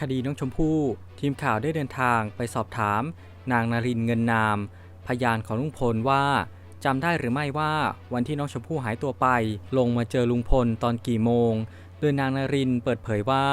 คดีน้องชมพู่ ทีมข่าวได้เดินทางไปสอบถาม นางนารินเงินนาม พยานของลุงพลว่าจำได้หรือไม่ว่าวันที่น้องชมพู่หายตัวไป ลงมาเจอลุงพลตอนกี่โมง โดยนางนารินเปิดเผยว่า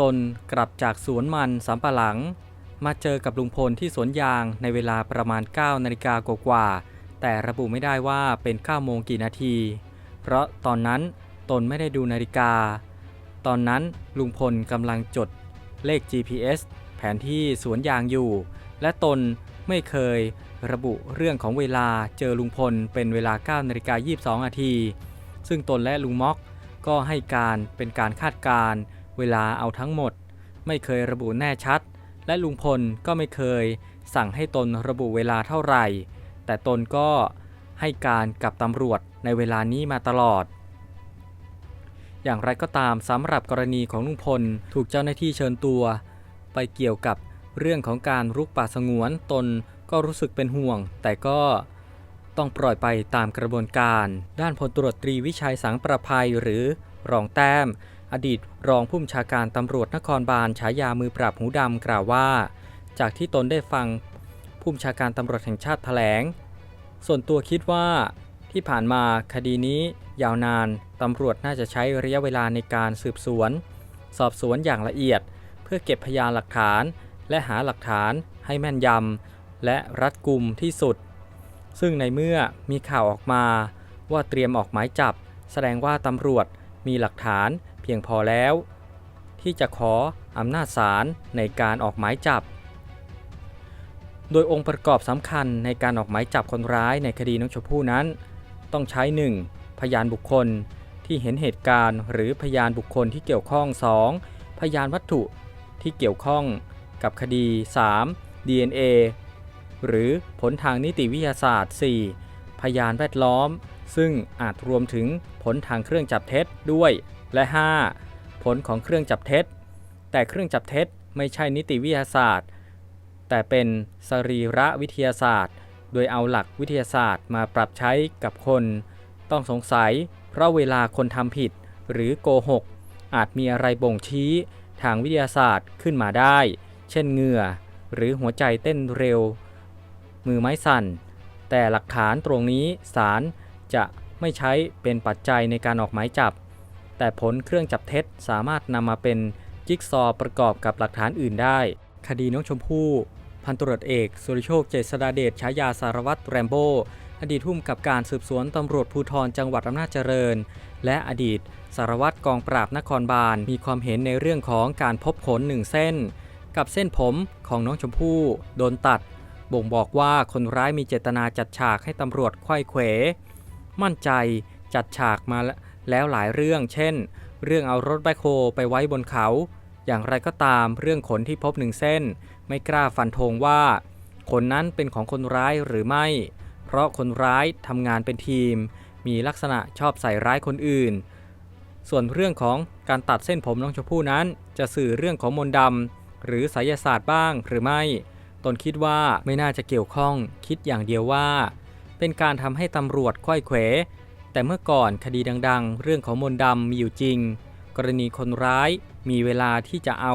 ตนกลับจากสวนมันสำปะหลัง มาเจอกับลุงพลที่สวนยางในเวลาประมาณ 9 นาฬิกากว่าๆแต่ระบุไม่ได้ว่าเป็น 9 โมงกี่นาที เพราะตอนนั้นตนไม่ได้ดูนาฬิกา ตอนนั้นลุงพลกำลังจดเลข GPS แผนที่สวนยางอยู่ และตนไม่เคยระบุเรื่องของเวลาเจอลุงพลเป็นเวลา9นาฬิกา22นาทีซึ่งตนและลุงม็อกก็ให้การเป็นการคาดการเวลาเอาทั้งหมด ไม่เคยระบุแน่ชัด และลุงพลก็ไม่เคยสั่งให้ตนระบุเวลาเท่าไหร่ แต่ตนก็ให้การกับตำรวจในเวลานี้มาตลอด อย่างไรก็ตามสำหรับกรณีของลุงพล ถูกเจ้าหน้าที่เชิญตัว ไปเกี่ยวกับเรื่องของการรุกป่าสงวนตนก็รู้สึกเป็นห่วง แต่ก็ต้องปล่อยไปตามกระบวนการ ด้านพลตรวจตรีวิชัยสังประภัยหรือรองแต้ม อดีตรองผู้บัญชาการตำรวจนครบาลฉายามือปราบหูดำกล่าวว่า จากที่ตนได้ฟังผู้บัญชาการตำรวจแห่งชาติแถลง ส่วนตัวคิดว่าที่ผ่านมาคดีนี้ ยาวนาน ตำรวจน่าจะใช้ระยะเวลาในการสืบสวน สอบสวนอย่างละเอียด เพื่อเก็บพยานหลักฐาน และหาหลักฐานให้แม่นยำและรัดกุมที่สุด ซึ่งในเมื่อมีข่าวออกมาว่าเตรียมออกหมายจับ แสดงว่าตำรวจมีหลักฐานเพียงพอแล้ว ที่จะขออำนาจศาลในการออกหมายจับ โดยองค์ประกอบสำคัญในการออกหมายจับคนร้ายในคดีน้องชมพู่นั้น ต้องใช้ 1. พยานบุคคลที่เห็นเหตุการณ์หรือพยานบุคคลที่เกี่ยวข้อง 2. พยานวัตถุที่เกี่ยวข้องกับคดี 3. DNA หรือผลทางนิติวิทยาศาสตร์ 4. พยานแวดล้อม ซึ่งอาจรวมถึงผลทางเครื่องจับเท็จด้วย และ 5. ผลของเครื่องจับเท็จ แต่เครื่องจับเท็จไม่ใช่นิติวิทยาศาสตร์ แต่เป็นสรีระวิทยาศาสตร์ โดยเอาหลักวิทยาศาสตร์มาปรับใช้กับคน ต้องสงสัย เพราะเวลาคนทำผิดหรือโกหก อาจมีอะไรบ่งชี้ทางวิทยาศาสตร์ขึ้นมาได้ เช่นเหงื่อ หรือหัวใจเต้นเร็ว มือไม้สั่น แต่หลักฐานตรงนี้ศาลจะไม่ใช้เป็นปัจจัยในการออกหมายจับ แต่ผลเครื่องจับเท็จสามารถนำมาเป็นจิ๊กซอว์ประกอบกับหลักฐานอื่นได้ คดีน้องชมพู่ พันตรวจเอกสุริโชคเจษฎาเดชฉายาสารวัตรแรมโบ้ อดีตผู้กำกับการสืบสวนตำรวจภูธรจังหวัดอำนาจเจริญ และอดีตสารวัตรกองปราบนครบาลมีความเห็นในเรื่องของการพบขนหนึ่งเส้น กับเส้นผมของน้องชมพู่โดนตัด บ่งบอกว่าคนร้ายมีเจตนาจัดฉากให้ตำรวจไขว้เขว มั่นใจจัดฉากมาแล้วหลายเรื่อง เช่น เรื่องเอารถแบคโฮไปไว้บนเขา อย่างไรก็ตามเรื่องขนที่พบหนึ่งเส้น ไม่กล้าฟันธงว่าขนนั้นเป็นของคนร้ายหรือไม่ เพราะคนร้ายทำงานเป็นทีม มีลักษณะชอบใส่ร้ายคนอื่น ส่วนเรื่องของการตัดเส้นผมน้องชมพู่นั้น จะสื่อเรื่องของมนต์ดำหรือไสยศาสตร์บ้างหรือไม่ ตนคิดว่าไม่น่าจะเกี่ยวข้อง คิดอย่างเดียวว่า เป็นการทำให้ตำรวจค่อยเขว แต่เมื่อก่อนคดีดัง ๆ เรื่องของมนต์ดำมีอยู่จริง กรณีคนร้ายมีเวลาที่จะเอา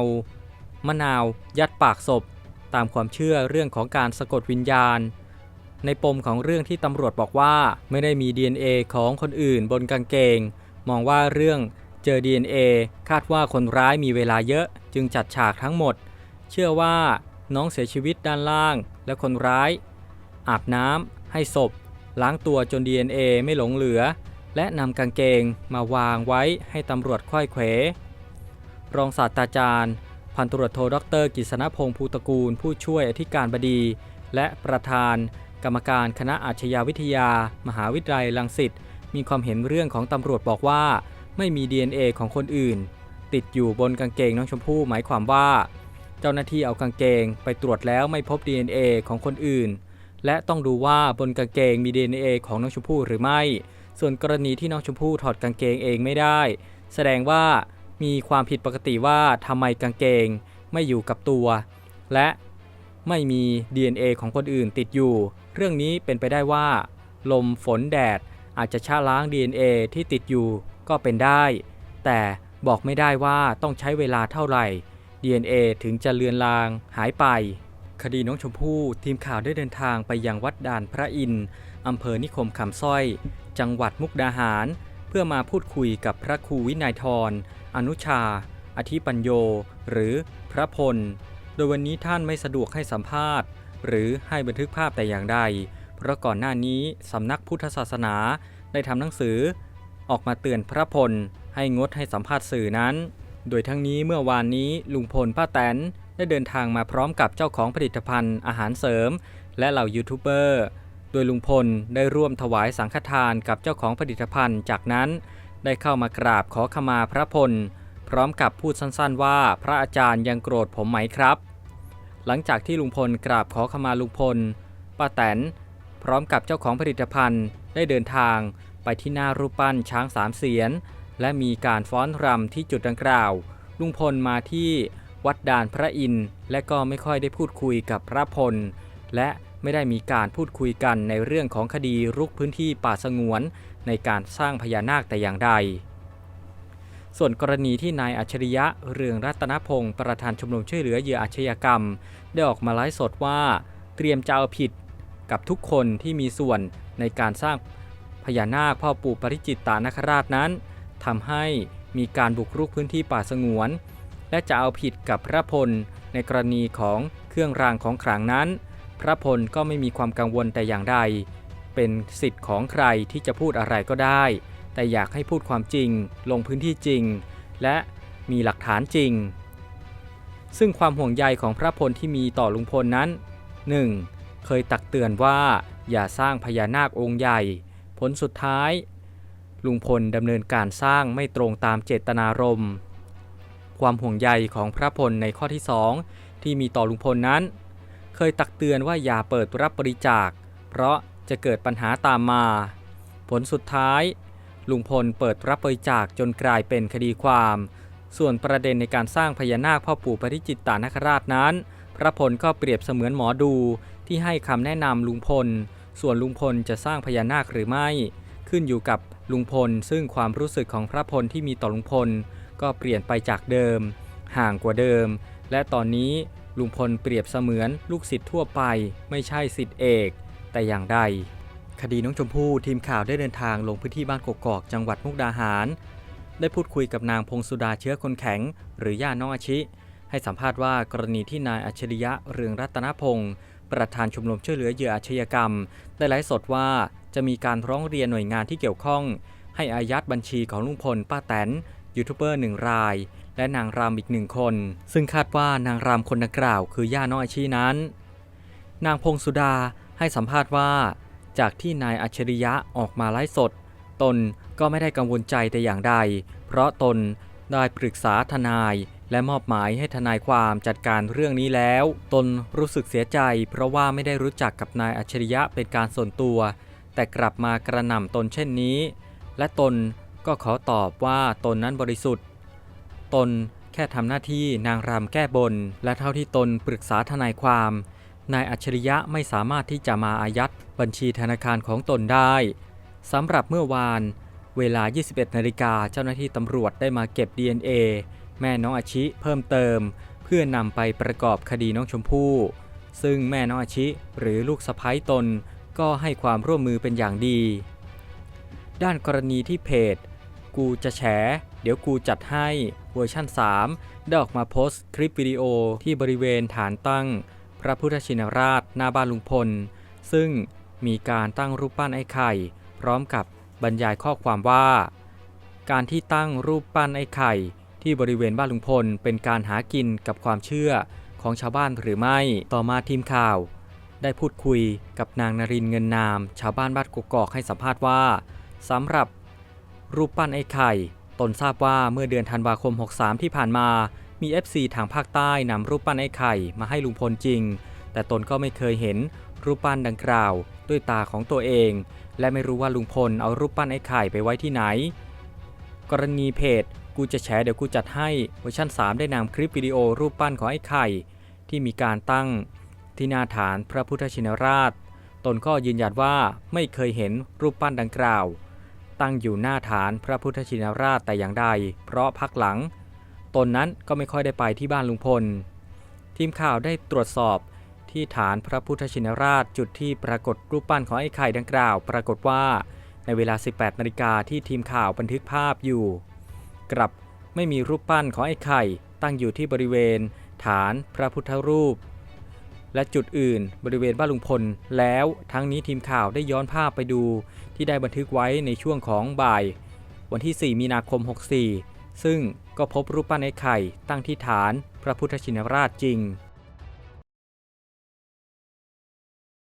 มะนาวยัดปากศพ ตามความเชื่อเรื่องของการสะกดวิญญาณ ในปมของเรื่องที่ตำรวจบอกว่า ไม่ได้มี DNA ของคนอื่นบนกางเกง มองว่าเรื่องเจอ DNA คาดว่าคนร้ายมีเวลาเยอะ จึงจัดฉากทั้งหมด เชื่อว่าน้องเสียชีวิตด้านล่าง และคนร้าย อาบน้ำให้ศพ ล้างตัวจน DNA ไม่หลงเหลือ และนำกางเกงมาวางไว้ให้ตำรวจค่อยเขวรองศาสตราจารย์ พันตรวจโทดรกิษณพงศ์ภูตกูล ผู้ช่วยอธิการบดี และประธาน กรรมการคณะอาชญาวิทยา มหาวิทยาลัยรังสิตมีความเห็นเรื่องของตำรวจบอกว่า ไม่มี DNA ของคนอื่น ติดอยู่บนกางเกงน้องชมพู่หมายความว่า เจ้าหน้าที่เอากางเกงไปตรวจแล้วไม่พบ DNA ของคนอื่น และต้องดูว่าบนกางเกงมี DNA ของน้องชมพู่หรือไม่ ส่วนกรณีที่น้องชมพู่ถอดกางเกงเองไม่ได้ แสดงว่ามีความผิดปกติว่าทำไมกางเกงไม่อยู่กับตัว และไม่มี DNA ของคนอื่นติดอยู่ เรื่องนี้เป็นไปได้ว่า ลมฝนแดดอาจจะชะล้าง DNA ที่ติดอยู่ก็เป็นได้ แต่บอกไม่ได้ว่าต้องใช้เวลาเท่าไหร่ DNA ถึงจะเลือนลางหายไป คดีน้องชมพู่ทีมข่าวได้เดินทางไปยังวัดด่านพระอินทร์อำเภอนิคมคำสร้อย จังหวัดมุกดาหาร เพื่อมาพูดคุยกับพระครูวินัยทรอนุชา อธิปัญโย หรือพระพล โดยวันนี้ท่านไม่สะดวกให้สัมภาษณ์ หรือให้บันทึกภาพแต่อย่างใด เพราะก่อนหน้านี้สำนักพุทธศาสนาได้ทำหนังสือ ออกมาเตือนพระพลให้งดให้สัมภาษณ์สื่อนั้น โดยทั้งนี้เมื่อวานนี้ลุงพลป้าแตนได้เดินทางมาพร้อมกับเจ้าของผลิตภัณฑ์อาหารเสริม และเหล่ายูทูบเบอร์ โดยลุงพลได้ร่วมถวายสังฆทานกับเจ้าของผลิตภัณฑ์จากนั้น ได้เข้ามากราบขอขมาพระพล พร้อมกับพูดสั้นๆว่าพระอาจารย์ยังโกรธผมไหมครับ หลังจากที่ลุงพลกราบขอขมาลุงพลป้าแตน พร้อมกับเจ้าของผลิตภัณฑ์ได้เดินทางไปที่หน้ารูปปั้นช้างสามเสียน และมีการฟ้อนรำที่จุดดังกล่าว ลุงพลมาที่วัดด่านพระอินทร์และก็ไม่ค่อยได้พูดคุยกับพระพล และไม่ได้มีการพูดคุยกันในเรื่องของคดีรุกพื้นที่ป่าสงวน ในการสร้างพญานาคแต่อย่างใด ส่วนกรณีที่นายอัจฉริยะเรืองรัตนพงศ์ประธานชมรมช่วยเหลือเหยื่ออาชญากรรม ได้ออกมาไลฟ์สดว่า เตรียมจะเอาผิดกับทุกคนที่มีส่วนในการสร้างพญานาคพ่อปู่ปริจิตตานคราชนั้นทำให้มีการบุกรุกพื้นที่ป่าสงวน และจะเอาผิดกับพระพลในกรณีของเครื่องรางของขลังนั้น พระพลก็ไม่มีความกังวลแต่อย่างใด เป็นสิทธิ์ของใครที่จะพูดอะไรก็ได้ แต่อยากให้พูดความจริง ลงพื้นที่จริง และมีหลักฐานจริง ซึ่งความห่วงใยของพระพลที่มีต่อลุงพลนั้น 1. เคยตักเตือนว่าอย่าสร้างพญานาคองค์ใหญ่ ผลสุดท้าย ลุงพลดำเนินการสร้างไม่ตรงตามเจตนารมณ์ ความห่วงใยของพระพลในข้อที่2ที่มีต่อลุงพลนั้น เคยตักเตือนว่าอย่าเปิดรับบริจาค เพราะจะเกิดปัญหาตามมา ผลสุดท้าย ลุงพลเปิดรับบริจาคจนกลายเป็นคดีความ ส่วนประเด็นในการสร้างพญานาคพ่อปู่ปริจิตตานคราชนั้น พระพลก็เปรียบเสมือนหมอดูที่ให้คำแนะนำลุงพล ส่วนลุงพลจะสร้างพญานาคหรือไม่ ขึ้นอยู่กับลุงพล ซึ่งความรู้สึกของพระพลที่มีต่อลุงพล ก็เปลี่ยนไปจากเดิม ห่างกว่าเดิม และตอนนี้ลุงพลเปรียบเสมือนลูกศิษย์ทั่วไป ไม่ใช่ศิษย์เอก แต่อย่างใด คดีน้องชมพู่ทีมข่าวได้เดินทางลงพื้นที่บ้านกกอกจังหวัดมุกดาหาร ได้พูดคุยกับนางพงสุดาเชื้อคนแข็ง หรือย่าน้องอาชิ ให้สัมภาษณ์ว่ากรณีที่นายอัจฉริยะเรืองรัตนพงศ์ประธานชมรมช่วยเหลือเหยื่ออาชญากรรม ได้ไลฟ์สดว่าจะมีการร้องเรียนหน่วยงานที่เกี่ยวข้อง ให้อายัดบัญชีของลุงพลป้าแตนยูทูบเบอร์หนึ่งราย และนางรำอีกหนึ่งคน ซึ่งคาดว่านางรำคนดังกล่าว คือย่าน้องอาชีนั้น นางพงสุดาให้สัมภาษณ์ว่า จากที่นายอัจฉริยะออกมาไลฟ์สด ตนก็ไม่ได้กังวลใจแต่อย่างใด เพราะตนได้ปรึกษาทนาย และมอบหมายให้ทนายความจัดการเรื่องนี้แล้ว ตนรู้สึกเสียใจ เพราะว่าไม่ได้รู้จักกับนายอัจฉริยะเป็นการส่วนตัว แต่กลับมากระหน่ำตนเช่นนี้ และตนก็ขอตอบว่าตนนั้นบริสุทธิ์ ตนแค่ทำหน้าที่นางรำแก้บน และเท่าที่ตนปรึกษาทนายความ นายอัจฉริยะไม่สามารถที่จะมาอายัดบัญชีธนาคารของตนได้สำหรับเมื่อวาน เวลา 21 นาฬิกาเจ้าหน้าที่ตำรวจได้มาเก็บ DNA แม่น้องอาชิเพิ่มเติม เพื่อนำไปประกอบคดีน้องชมพู่ ซึ่งแม่น้องอาชิหรือลูกสะพ้ยตนก็ให้ความร่วมมือเป็นอย่างดี ด้านกรณีที่เพจ กูจะแฉ เดี๋ยวกูจัดให้เวอร์ชั่น 3 ได้ออกมาโพสต์คลิปวิดีโอที่บริเวณฐานตั้ง ระพุทธชินราชหน้าบ้านลุงพล ซึ่งมีการตั้งรูปปั้นไอ้ไข่ พร้อมกับบรรยายข้อความว่า การที่ตั้งรูปปั้นไอ้ไข่ ที่บริเวณบ้านลุงพล เป็นการหากินกับความเชื่อของชาวบ้านหรือไม่ต่อมาทีมข่าว ได้พูดคุยกับนางนรินเงินนาม ชาวบ้านบ้านกกอกให้สัมภาษณ์ว่าสำหรับรูปปั้นไอ้ไข่ ตนทราบว่าเมื่อเดือนธันวาคม 63 ที่ผ่านมา มี FC ทางภาคใต้นำรูปปั้นไอ้ไข่มาให้ลุงพลจริง แต่ตนก็ไม่เคยเห็นรูปปั้นดังกล่าว ด้วยตาของตัวเอง และไม่รู้ว่าลุงพลเอารูปปั้นไอ้ไข่ไปไว้ที่ไหน กรณีเพจกูจะแฉเดี๋ยวกูจัดให้เวอร์ชัน3 ได้นำคลิปวิดีโอรูปปั้นของไอ้ไข่ ที่มีการตั้งที่หน้าฐานพระพุทธชินราช ตนก็ยืนยันว่าไม่เคยเห็นรูปปั้นดังกล่าว ตั้งอยู่หน้าฐานพระพุทธชินราชแต่อย่างใด เพราะพักหลัง ตนนั้นก็ไม่ค่อยได้ไปที่บ้านลุงพล ทีมข่าวได้ตรวจสอบที่ฐานพระพุทธชินราชจุดที่ปรากฏรูปปั้นของไอ้ไข่ดังกล่าว ปรากฏว่าในเวลา 18นาฬิกาที่ทีมข่าวบันทึกภาพอยู่ กลับไม่มีรูปปั้นของไอ้ไข่ตั้งอยู่ที่บริเวณ ฐานพระพุทธรูป และจุดอื่นบริเวณบ้านลุงพล แล้วทั้งนี้ทีมข่าวได้ย้อนภาพไปดูที่ได้บันทึกไว้ในช่วงของบ่าย วันที่ 4 มีนาคม 64 ซึ่งก็พบรูปปั้นไอ้ไข่ตั้งที่ฐานพระพุทธชินราชจริง